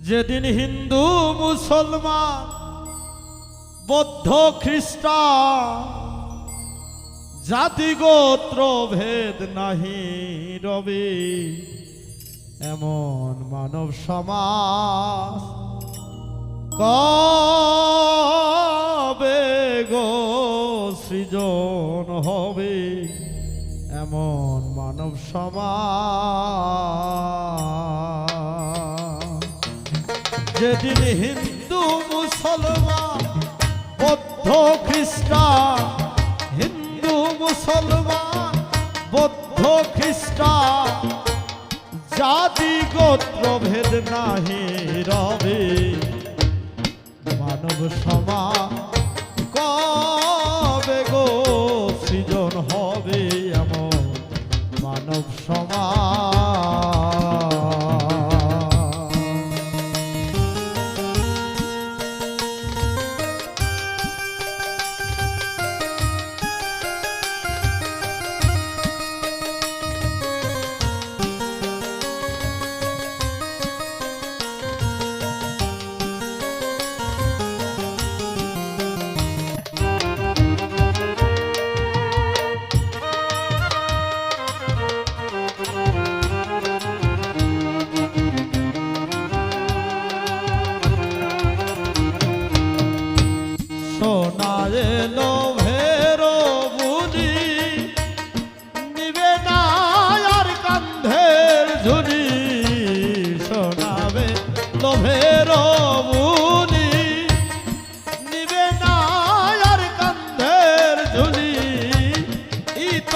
যেদিন হিন্দু, মুসলমান, বৌদ্ধ, খ্রিস্টান, জাতি, গোত্র, ভেদ নাহি রবি। এমন মানব সমাজ কবে গো সৃজন হবে? এমন মানব সমাজ যেদিন হিন্দু, মুসলমান, বৌদ্ধ, খ্রিস্টান, হিন্দু, মুসলমান, বৌদ্ধ, খ্রিস্টান, জাতি, গোত্র ভেদ নাহি রবে। মানব সমাজ কবে গো সৃজন হবে এমন? মানব সমাজ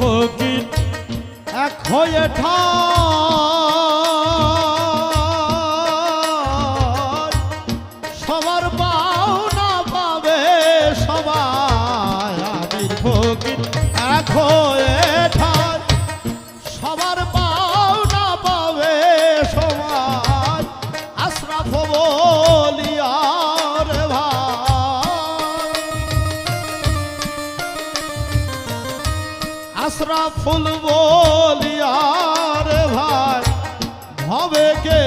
ফকির এক হয়ে ঠায় সবার পাওনা পাবে সবাই। আমির ফকির এক হয়ে আশরাফুল বলিয়ার ভাই ভবে কে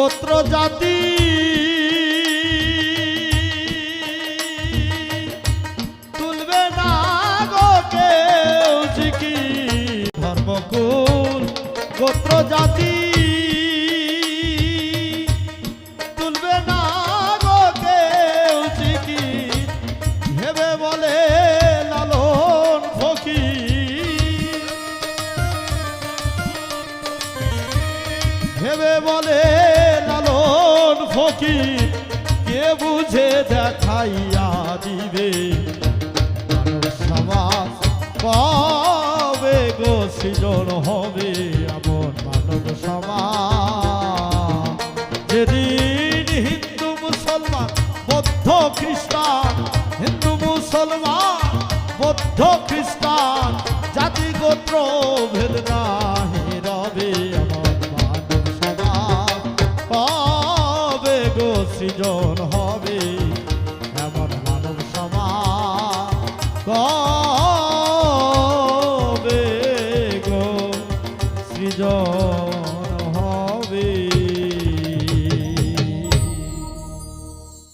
গোত্র জাতি। তুলবে না ধর্মকুল গোত্র জাতি। ফকির কে বুঝে দেখাইয়া দিবে? সমাজ কবে গো, সৃজন হবে এমন মানব সমাজ। যেদিন হিন্দু মুসলমান, বৌদ্ধ খ্রিস্টান, হিন্দু মুসলমান, বৌদ্ধ খ্রিস্টান, জাতি গোত্র ভেদ সৃজন